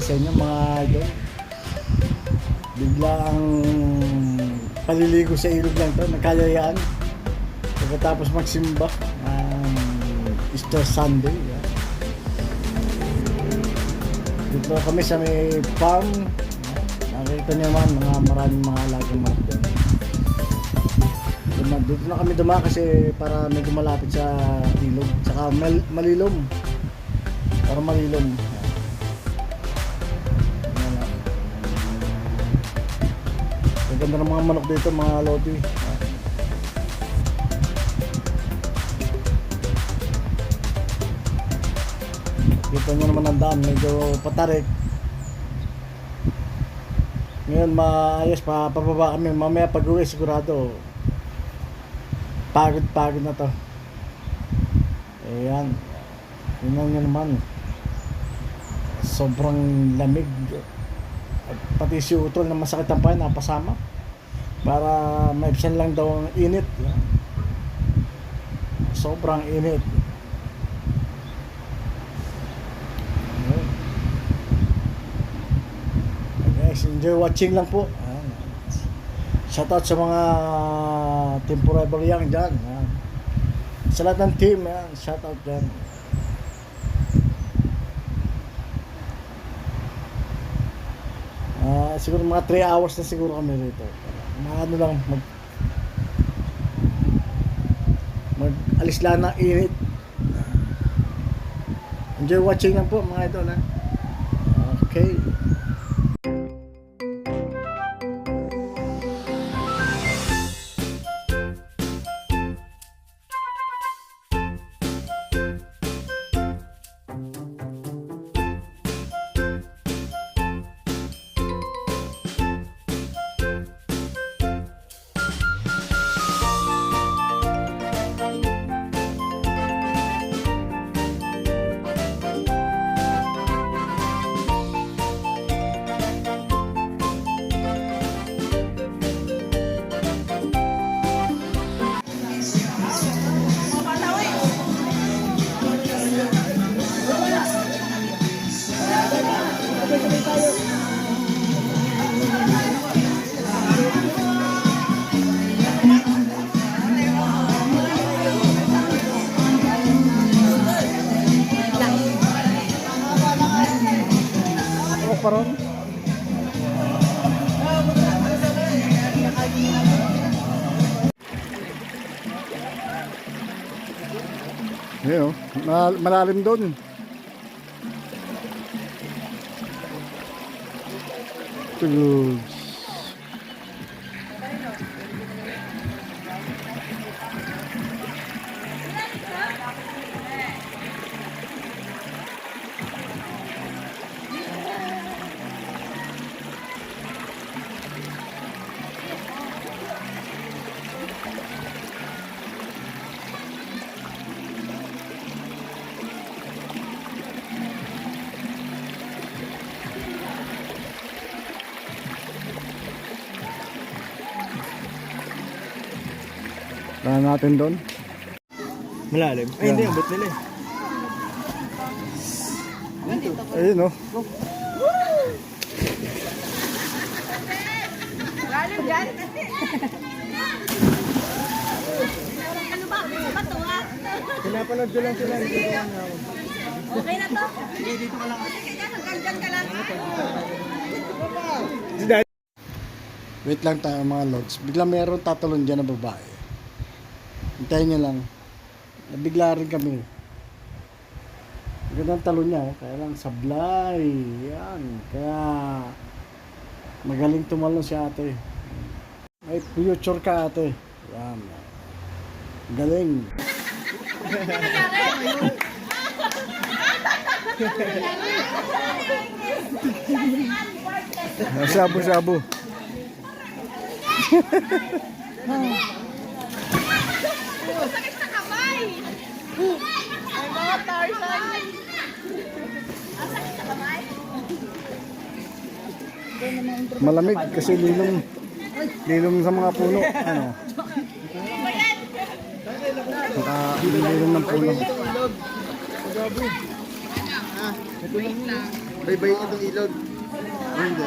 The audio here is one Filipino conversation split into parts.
tanghali sa inyo mga idol. Bigla ang paliligo sa ilog lang to, nagkayayaan. Pagkatapos magsimba ng Easter Sunday. Yan. Dito kami sa may farm. Nakita niyo naman mga maraming mga alagang manok doon. Dito na kami duma kasi para medyo malapit sa ilog. Tsaka mal- malilom. Para malilom. Ganda ng mga manok dito, mga lodi. Kita nyo naman ang daan, medyo patarik. Ngayon maayos pa pababa kami. Mamaya pag uwi sigurado pagod-pagod na to. Ayan. Yun lang naman. Sobrang lamig. At pati si Utol na masakit ang pain, napasama. Para maibsan lang daw ang init. Sobrang init. Ayun. Guys, enjoy watching lang po. Ayan. Shoutout sa mga Team Forever Young dyan. Ayan. Sa lahat ng team, ayan. shoutout dyan. Ah, siguro mga 3 hours na siguro kami rito. Mga ano lang, mag mag alis lang ng init. Enjoy watching lang po mga ito na. Ayun. Mal- malalim doon. Tuloy. Tara natin doon. Malalim. Ay, hindi. Abot nila eh. Ayun oh. Lalim dyan. ano ba? Bato nga. Pinapanood ko lang sila. Hindi. Okay na to? Sige, dito ka lang. Hanggang dyan ka lang. Wait lang tayo mga lods. Bigla meron tatalon dyan na babae. Hintayin nyo lang. Nabigla rin kami. Ganda ang talon niya. oh. Kaya lang sablay. Yan. Kaya magaling tumalon si ate. May future ka ate. Yan. Galing. Sabu-sabu. Sakit sa kamay. Ay, mga Tarzan. Ang sakit sa kamay. Malamig kasi lilong lilong sa mga puno. Ano? Saka lilong ng puno. Baybay itong ilog. Hindi.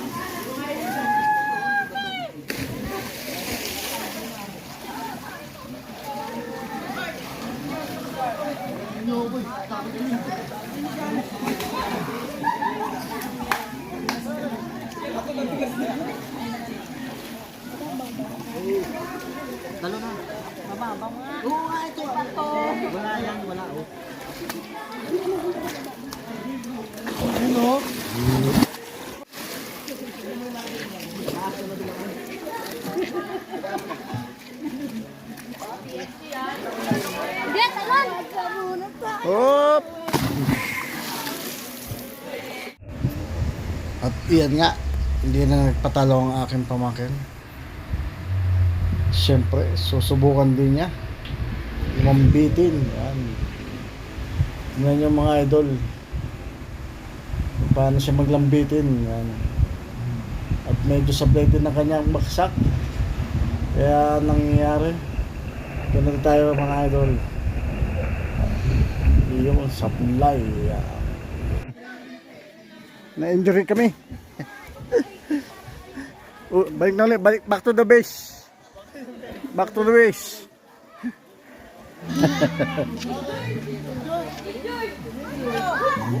Hindi, tagal. Hop! At iyan nga, hindi na nagpatalo ang aking pamakin. Siyempre, susubukan din niya. Mambitin. Yan. Yan yung mga idol. Paano siya maglambitin. Yan. At medyo sablay din ang kanyang baksak. Kaya nangyayari. Ganun tayo mga idol. Yung supply. Yeah. Na-injury kami. oh, balik na ulit. Balik, back to the base. Back to the base.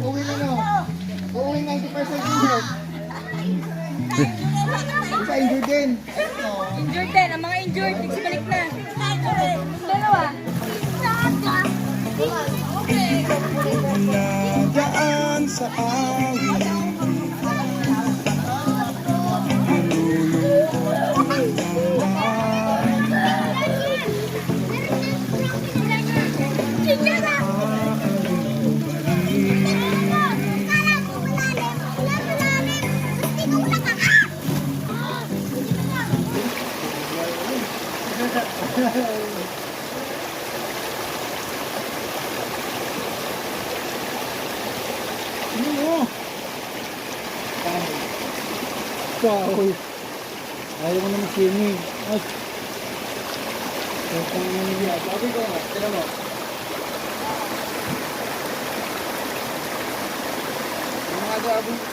Uuwi na no. Uuwi 90% injured. Isa injured din. Injured din. Ang mga injured, nagsibalik na. Dalawa. Okay. Daan sa Kahoy. Ayaw mo naman swimming. Ay. Sabi ko nga, tignan mo. Mga gabong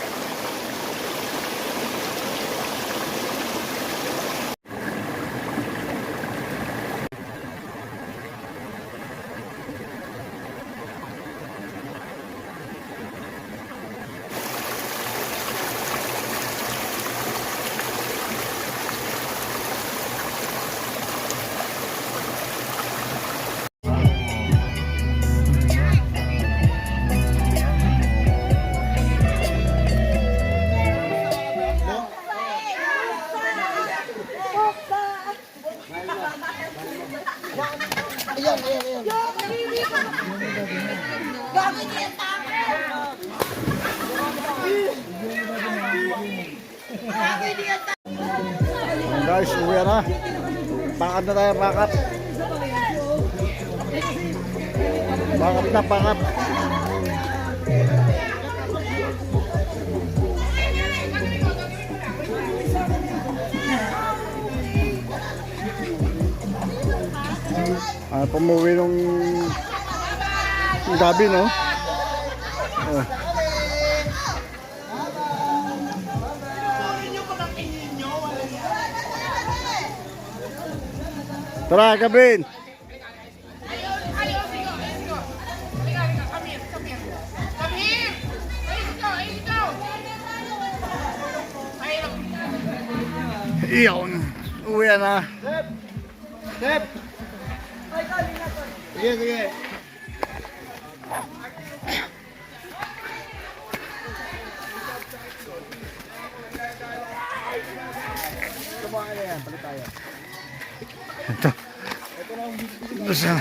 Pakat na tayo, pakat. Pakat na, pakat. Ah, pumuwi yung gabi, no? Tara, Gabin! Iyon. Uwi na. Step! Sige, sige. Ito. Ito sa...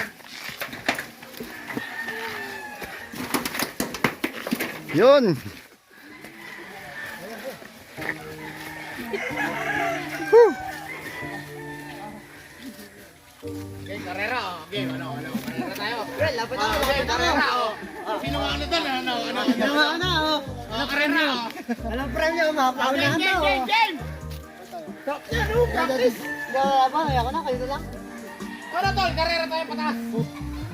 Yun. Okay, karera oh. Game, ano, ano. Karera tayo. Well, lapit ako. Okay, karera oh. Sino nga ano doon? Ano, ano, ano. Sino nga ano oh. Ano, karera oh. Walang premyo, mapaunahan Game, to. game, game! Yan, oh, practice. Ba, ako na, kayo na lang. Ano, tol? Karera tayo pataas.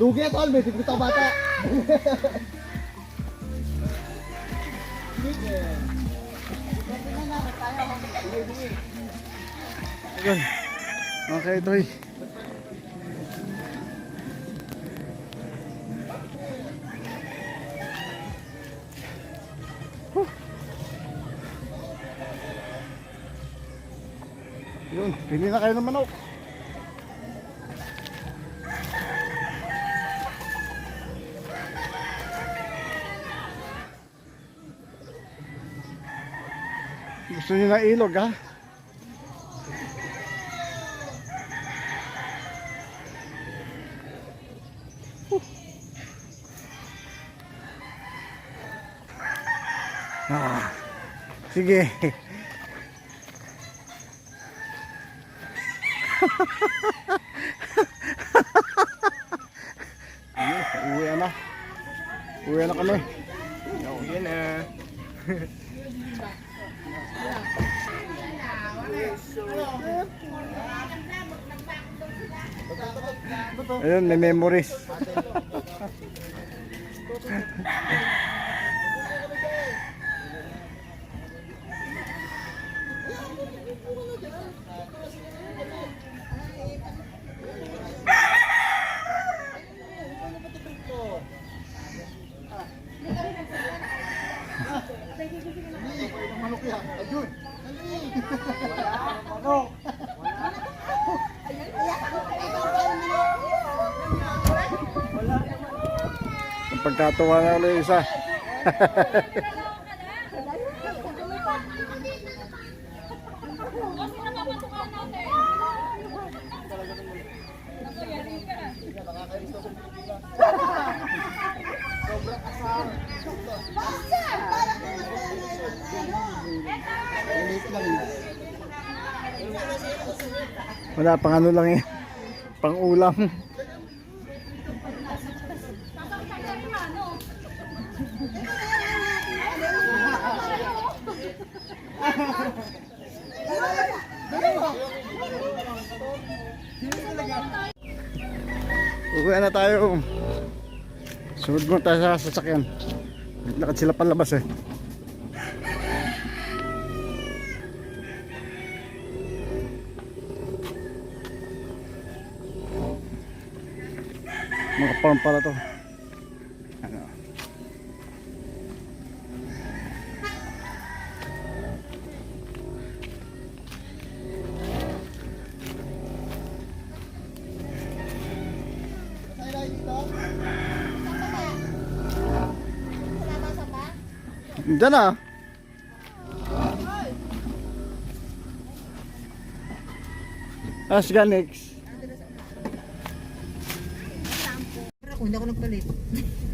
Dugi na tol, may ako bata. Yun. Okay, Toy. Yun, pili na kayo ng manok. Gusto niyo na ilog ha? Ah, sige. uwi na. Uwi na kami. Uwi na. Ayun, may memories. Ang pagkatuwa na ulit isa. Kasi napapatukan natin. Napayari ka. Wala pang ano lang eh. Pang ulam. Uwi na tayo. Sunod mo tayo sa sasakyan. Lakad sila palabas eh. Mga farm pala to. Ano? Diyan ah. Ask Ganix. Ako, hindi ako nagpalit.